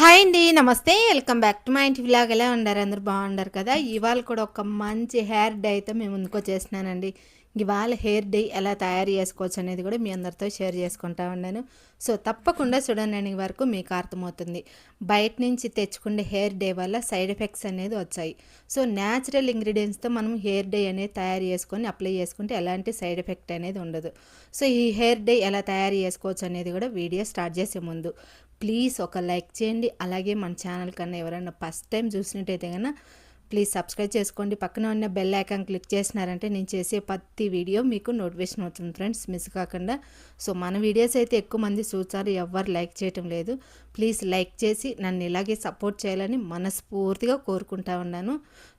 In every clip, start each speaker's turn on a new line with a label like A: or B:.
A: Hi అండి నమస్తే. Welcome back to మా ఇంటి విలాగ్. ఎలా ఉండారు అందరు బాగుండారు కదా? ఇవాళ కూడా ఒక మంచి హెయిర్ డే అయితే మేము ముందుకు చేసినానండి ఇవాళ హెయిర్ డే ఎలా తయారు చేసుకోవచ్చు అనేది కూడా మీ అందరితో షేర్ చేసుకుంటా ఉన్నాను. సో తప్పకుండా చూడండి వరకు మీకు అర్థమవుతుంది. బయట నుంచి తెచ్చుకునే హెయిర్ డే వల్ల సైడ్ ఎఫెక్ట్స్ అనేది వచ్చాయి. సో న్యాచురల్ ఇంగ్రీడియంట్స్తో మనం హెయిర్ డే అనేది తయారు చేసుకొని అప్లై చేసుకుంటే ఎలాంటి సైడ్ ఎఫెక్ట్ అనేది ఉండదు. సో ఈ హెయిర్ డే ఎలా తయారు చేసుకోవచ్చు అనేది కూడా వీడియో స్టార్ట్ చేసే ముందు. ప్లీజ్ ఒక లైక్ చేయండి. అలాగే మన ఛానల్ కన్నా ఎవరైనా ఫస్ట్ టైం చూసినట్టయితే కన్నా ప్లీజ్ సబ్స్క్రైబ్ చేసుకోండి. పక్కన ఉన్న బెల్ ఐకాన్ క్లిక్ చేసినారంటే నేను చేసే ప్రతి వీడియో మీకు నోటిఫికేషన్ అవుతుంది ఫ్రెండ్స్. మిస్ కాకుండా. సో మన వీడియోస్ అయితే ఎక్కువ మంది చూసారు. ఎవ్వరు లైక్ చేయటం లేదు. ప్లీజ్ లైక్ చేసి నన్ను ఇలాగే సపోర్ట్ చేయాలని మనస్ఫూర్తిగా కోరుకుంటా ఉన్నాను.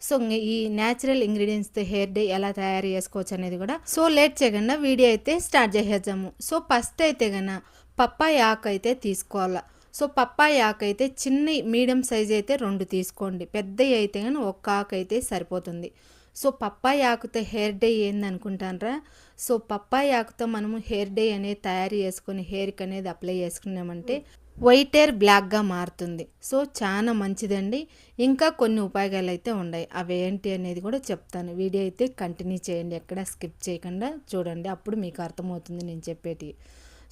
A: సో ఈ న్యాచురల్ ఇంగ్రీడియంట్స్తో హెయిర్ డే ఎలా తయారు చేసుకోవచ్చు అనేది కూడా. సో లేట్ చేయకుండా వీడియో అయితే స్టార్ట్ చేసేద్దాము. సో ఫస్ట్ అయితే కన్నా పప్పాయి ఆకు అయితే తీసుకోవాలా. సో పప్పాయి ఆకు అయితే చిన్న మీడియం సైజ్ అయితే రెండు తీసుకోండి. పెద్దవి అయితే కానీ ఒక్క ఆకు అయితే సరిపోతుంది. సో పప్పాయి ఆకుతో హెయిర్ డే ఏంది అనుకుంటానరా? సో పప్పాయి ఆకుతో మనము హెయిర్ డే అనేది తయారు చేసుకొని హెయిర్కి అనేది అప్లై చేసుకున్నామంటే వైట్ హెయిర్ బ్లాక్గా మారుతుంది. సో చాలా మంచిదండి. ఇంకా కొన్ని ఉపయోగాలు అయితే ఉన్నాయి. అవి ఏంటి అనేది కూడా చెప్తాను. వీడియో అయితే కంటిన్యూ చేయండి. ఎక్కడ స్కిప్ చేయకుండా చూడండి. అప్పుడు మీకు అర్థమవుతుంది నేను చెప్పేటి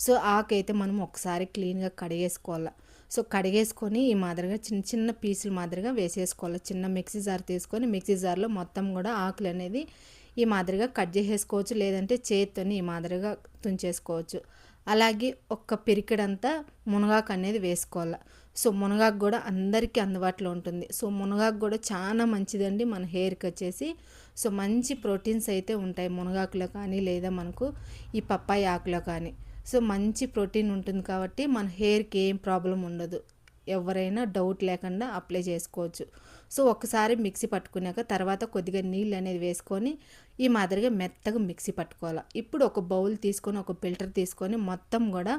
A: సో ఆకైతే మనం ఒకసారి క్లీన్గా కడిగేసుకోవాలి. సో కడిగేసుకొని ఈ మాదిరిగా చిన్న చిన్న పీసులు మాదిరిగా వేసేసుకోవాలి. చిన్న మిక్సీ జార్ తీసుకొని మిక్సీ జార్లో మొత్తం కూడా ఆకులు అనేది ఈ మాదిరిగా కట్ చేసేసుకోవచ్చు. లేదంటే చేత్తోని ఈ మాదిరిగా తుంచేసుకోవచ్చు. అలాగే ఒక్క పిరికిడంతా మునగాకు అనేది వేసుకోవాలి. సో మునగాకు కూడా అందరికీ అందుబాటులో ఉంటుంది. సో మునగాకు కూడా చాలా మంచిదండి మన హెయిర్కి వచ్చేసి. సో మంచి ప్రోటీన్స్ అయితే ఉంటాయి మునగాకులో కానీ లేదా మనకు ఈ పప్పాయి ఆకులో కానీ. సో మంచి ప్రోటీన్ ఉంటుంది కాబట్టి మన హెయిర్కి ఏం ప్రాబ్లం ఉండదు. ఎవరైనా డౌట్ లేకుండా అప్లై చేసుకోవచ్చు. సో ఒకసారి మిక్సీ పట్టుకున్నాక తర్వాత కొద్దిగా నీళ్ళు అనేది వేసుకొని ఈ మాదిరిగా మెత్తగా మిక్సీ పట్టుకోవాలి. ఇప్పుడు ఒక బౌల్ తీసుకొని ఒక ఫిల్టర్ తీసుకొని మొత్తం కూడా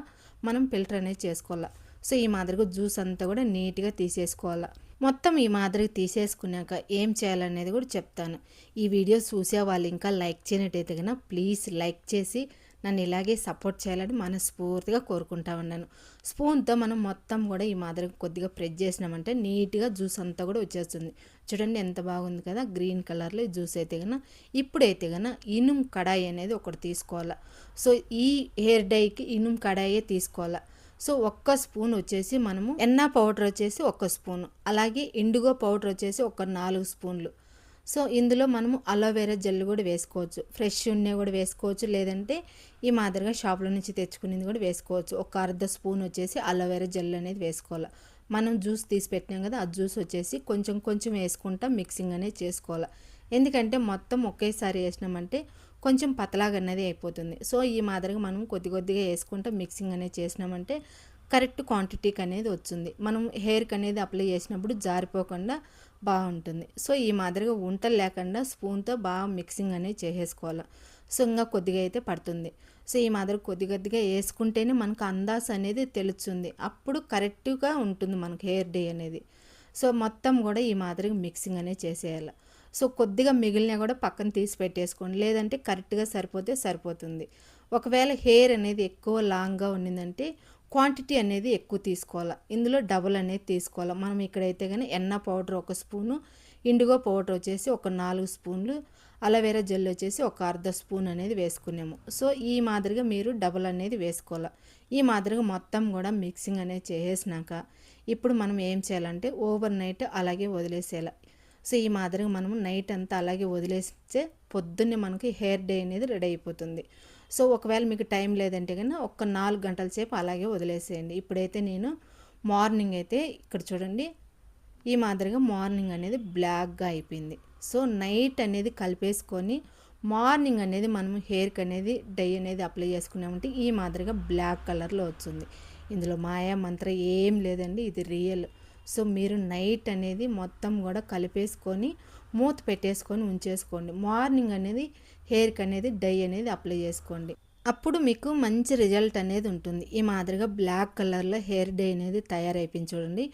A: మనం ఫిల్టర్ అనేది చేసుకోవాలి. సో ఈ మాదిరిగా జ్యూస్ అంతా కూడా నీట్గా తీసేసుకోవాలి. మొత్తం ఈ మాదిరిగా తీసేసుకున్నాక ఏం చేయాలనేది కూడా చెప్తాను. ఈ వీడియో చూసే వాళ్ళు ఇంకా లైక్ చేయనట్టయితే కనుక ప్లీజ్ లైక్ చేసి నన్ను ఇలాగే సపోర్ట్ చేయాలని మనస్ఫూర్తిగా కోరుకుంటా ఉన్నాను. స్పూన్తో మనం మొత్తం కూడా ఈ మాదిరి కొద్దిగా ప్రెస్ చేసినామంటే నీట్గా జ్యూస్ అంతా కూడా వచ్చేస్తుంది. చూడండి ఎంత బాగుంది కదా గ్రీన్ కలర్లో జ్యూస్ అయితే కన్నా ఇప్పుడైతే కన్నా ఇనుం కడాయి అనేది ఒకటి తీసుకోవాలా. సో ఈ హెయిర్ డైకి ఇనుం కడాయే తీసుకోవాలా. సో ఒక్క స్పూన్ వచ్చేసి మనము ఎన్నా పౌడర్ వచ్చేసి ఒక్క స్పూన్ అలాగే ఇండిగో పౌడర్ వచ్చేసి ఒక నాలుగు స్పూన్లు. సో ఇందులో మనము అలోవెరా జెల్ కూడా వేసుకోవచ్చు. ఫ్రెష్ ఉన్నవి కూడా వేసుకోవచ్చు. లేదంటే ఈ మాదిరిగా షాప్లో నుంచి తెచ్చుకునేది కూడా వేసుకోవచ్చు. ఒక అర్ధ స్పూన్ వచ్చేసి అలోవెరా జెల్ అనేది వేసుకోవాలి. మనం జ్యూస్ తీసి పెట్టినాం కదా ఆ జ్యూస్ వచ్చేసి కొంచెం కొంచెం వేసుకుంటా మిక్సింగ్ అనేది చేసుకోవాలి. ఎందుకంటే మొత్తం ఒకేసారి వేసినామంటే కొంచెం పతలాగా అనేది అయిపోతుంది. సో ఈ మాదిరిగా మనం కొద్ది కొద్దిగా వేసుకుంటా మిక్సింగ్ అనేది చేసినామంటే కరెక్ట్ క్వాంటిటీకి అనేది వచ్చింది. మనం హెయిర్కి అనేది అప్లై చేసినప్పుడు జారిపోకుండా బాగుంటుంది. సో ఈ మాదిరిగా ఉంటలు లేకుండా స్పూన్తో బాగా మిక్సింగ్ అనేది చేసేసుకోవాలి. సో ఇంకా కొద్దిగా అయితే పడుతుంది. సో ఈ మాదిరి కొద్ది కొద్దిగా వేసుకుంటేనే మనకు అందాస్ అనేది తెలుస్తుంది. అప్పుడు కరెక్ట్గా ఉంటుంది మనకు హెయిర్ డే అనేది. సో మొత్తం కూడా ఈ మాదిరిగా మిక్సింగ్ అనేది చేసేయాలి. సో కొద్దిగా మిగిలినా కూడా పక్కన తీసి పెట్టేసుకోండి. లేదంటే కరెక్ట్గా సరిపోతే సరిపోతుంది. ఒకవేళ హెయిర్ అనేది ఎక్కువ లాంగ్గా ఉన్నిందంటే క్వాంటిటీ అనేది ఎక్కువ తీసుకోవాలి. ఇందులో డబుల్ అనేది తీసుకోవాలి. మనం ఇక్కడైతే కానీ ఎన్న పౌడర్ ఒక స్పూను ఇండిగో పౌడర్ వచ్చేసి ఒక నాలుగు స్పూన్లు అలవేరా జెల్ వచ్చేసి ఒక అర్ధ స్పూన్ అనేది వేసుకున్నాము. సో ఈ మాదిరిగా మీరు డబుల్ అనేది వేసుకోవాలి. ఈ మాదిరిగా మొత్తం కూడా మిక్సింగ్ అనేది చేసేసినాక ఇప్పుడు మనం ఏం చేయాలంటే ఓవర్ నైట్ అలాగే వదిలేసేయాలి. సో ఈ మాదిరిగా మనము నైట్ అంతా అలాగే వదిలేస్తే పొద్దున్నే మనకి హెయిర్ డే అనేది రెడీ అయిపోతుంది. సో ఒకవేళ మీకు టైం లేదంటే కన్నా ఒక నాలుగు గంటల సేపు అలాగే వదిలేసేయండి. ఇప్పుడైతే నేను మార్నింగ్ అయితే ఇక్కడ చూడండి ఈ మాదిరిగా మార్నింగ్ అనేది బ్లాక్గా అయిపోయింది. సో నైట్ అనేది కలిపేసుకొని మార్నింగ్ అనేది మనం హెయిర్కి అనేది డై అనేది అప్లై చేసుకున్నామంటే ఈ మాదిరిగా బ్లాక్ కలర్లో వచ్చింది. ఇందులో మాయా మంత్రం ఏం లేదండి ఇది రియల్. సో మీరు నైట్ అనేది మొత్తం కూడా కలిపేసుకొని మూత పెట్టేసుకొని ఉంచేసుకోండి. మార్నింగ్ అనేది హెయిర్కి అనేది డై అనేది అప్లై చేసుకోండి. అప్పుడు మీకు మంచి రిజల్ట్ అనేది ఉంటుంది. ఈ మాదిరిగా బ్లాక్ కలర్లో హెయిర్ డే అనేది తయారైపోయింది చూడండి.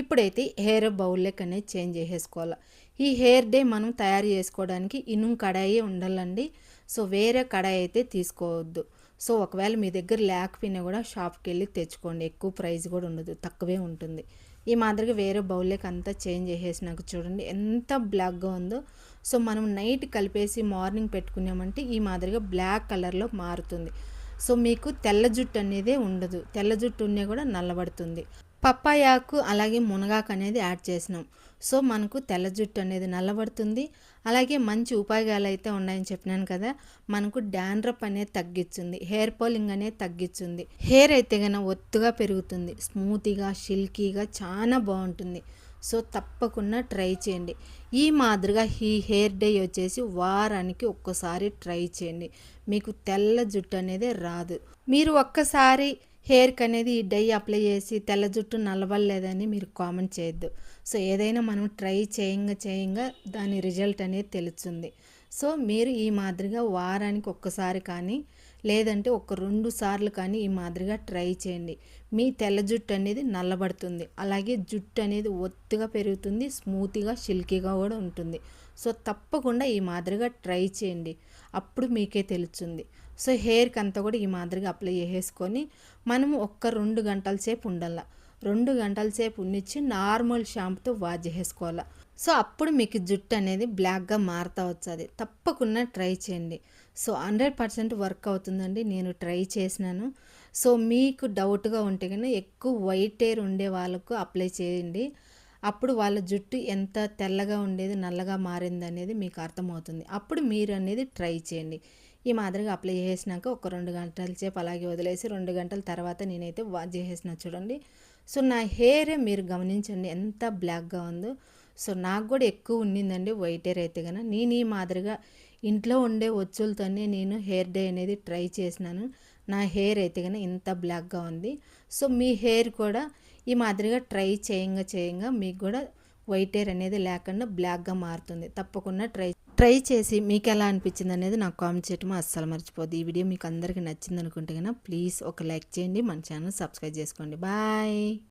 A: ఇప్పుడైతే హెయిర్ బౌల్లెక్ అనేది చేంజ్ చేసేసుకోవాలి. ఈ హెయిర్ డే మనం తయారు చేసుకోవడానికి ఇనుము కడాయి ఉండాలండి. సో వేరే కడాయి అయితే తీసుకోవద్దు. సో ఒకవేళ మీ దగ్గర లేకపోయినా కూడా షాప్కి వెళ్ళి తెచ్చుకోండి. ఎక్కువ ప్రైస్ కూడా ఉండదు. తక్కువే ఉంటుంది. ఈ మాదిరిగా వేరే బౌల్లోకి అంతా చేంజ్ చేసేసినాక చూడండి ఎంత బ్లాక్గా ఉందో. సో మనం నైట్ కలిపేసి మార్నింగ్ పెట్టుకున్నామంటే ఈ మాదిరిగా బ్లాక్ కలర్లో మారుతుంది. సో మీకు తెల్ల జుట్టు అనేదే ఉండదు. తెల్ల జుట్టు ఉన్నా కూడా నల్లబడుతుంది. పప్పాయాకు అలాగే మునగాకు అనేది యాడ్ చేసినాం. సో మనకు తెల్ల జుట్టు అనేది నల్లబడుతుంది. అలాగే మంచి ఉపాయాలు అయితే ఉన్నాయని చెప్పినాను కదా మనకు డాండ్రప్ అనేది తగ్గించుంది హెయిర్ పోలింగ్ అనేది తగ్గించుంది హెయిర్ అయితే కనుక ఒత్తుగా పెరుగుతుంది. స్మూతీగా సిల్కీగా చాలా బాగుంటుంది. సో తప్పకుండా ట్రై చేయండి. ఈ మాదిరిగా ఈ హెయిర్ డే వచ్చేసి వారానికి ఒక్కసారి ట్రై చేయండి. మీకు తెల్ల జుట్టు అనేది రాదు. మీరు ఒక్కసారి హెయిర్కి అనేది ఈ డై అప్లై చేసి తెల్ల జుట్టు నలవలేదని మీరు కామెంట్ చేయొద్దు. సో ఏదైనా మనం ట్రై చేయంగా చేయంగా దాని రిజల్ట్ అనేది తెలుస్తుంది. సో మీరు ఈ మాదిరిగా వారానికి ఒక్కసారి కానీ లేదంటే ఒక రెండు సార్లు కానీ ఈ మాదిరిగా ట్రై చేయండి. మీ తెల్ల జుట్టు అనేది నల్లబడుతుంది. అలాగే జుట్టు అనేది ఒత్తుగా పెరుగుతుంది స్మూత్గా సిల్కీగా కూడా ఉంటుంది. సో తప్పకుండా ఈ మాదిరిగా ట్రై చేయండి. అప్పుడు మీకే తెలుస్తుంది. సో హెయిర్కి అంతా కూడా ఈ మాదిరిగా అప్లై చేసేసుకొని మనము ఒక్క రెండు గంటల సేపు ఉండాల. రెండు గంటల సేపు ఉన్నిచ్చి నార్మల్ షాంపుతో వాష్ చేసేసుకోవాలా. సో అప్పుడు మీకు జుట్టు అనేది బ్లాక్గా మారుతా వచ్చేది. తప్పకుండా ట్రై చేయండి. సో హండ్రెడ్ పర్సెంట్ వర్క్ అవుతుందండి. నేను ట్రై చేసినాను. సో మీకు డౌట్గా ఉంటే కన్నా ఎక్కువ వైట్ హెయిర్ ఉండే వాళ్ళకు అప్లై చేయండి. అప్పుడు వాళ్ళ జుట్టు ఎంత తెల్లగా ఉండేది నల్లగా మారింది అనేది మీకు అర్థమవుతుంది. అప్పుడు మీరు అనేది ట్రై చేయండి. ఈ మాదిరిగా అప్లై చేసినాక ఒక రెండు గంటల సేపు అలాగే వదిలేసి రెండు గంటల తర్వాత నేనైతే వాష్ చేసేసిన చూడండి. సో నా హెయిరే మీరు గమనించండి ఎంత బ్లాక్గా ఉందో. సో నాకు కూడా ఎక్కువ ఉండిందండి వైట్ హెయిర్ అయితే కనుక నేను ఈ మాదిరిగా ఇంట్లో ఉండే వచ్చులతోనే నేను హెయిర్ డే అనేది ట్రై చేసినాను. నా హెయిర్ అయితే కనుక ఇంత బ్లాక్గా ఉంది. సో మీ హెయిర్ కూడా ఈ మాదిరిగా ట్రై చేయంగా చేయంగా మీకు కూడా వైట్ హెయిర్ అనేది లేకుండా బ్లాక్గా మారుతుంది. తప్పకుండా ట్రై ట్రై చేసి మీకు ఎలా అనిపించింది అనేది నాకు కామెంట్ చేయటం అస్సలు మర్చిపోద్ది ఈ వీడియో మీకు అందరికీ నచ్చింది అనుకుంటే కనుక ప్లీజ్ ఒక లైక్ చేయండి. మన ఛానల్ సబ్స్క్రైబ్ చేసుకోండి. బాయ్.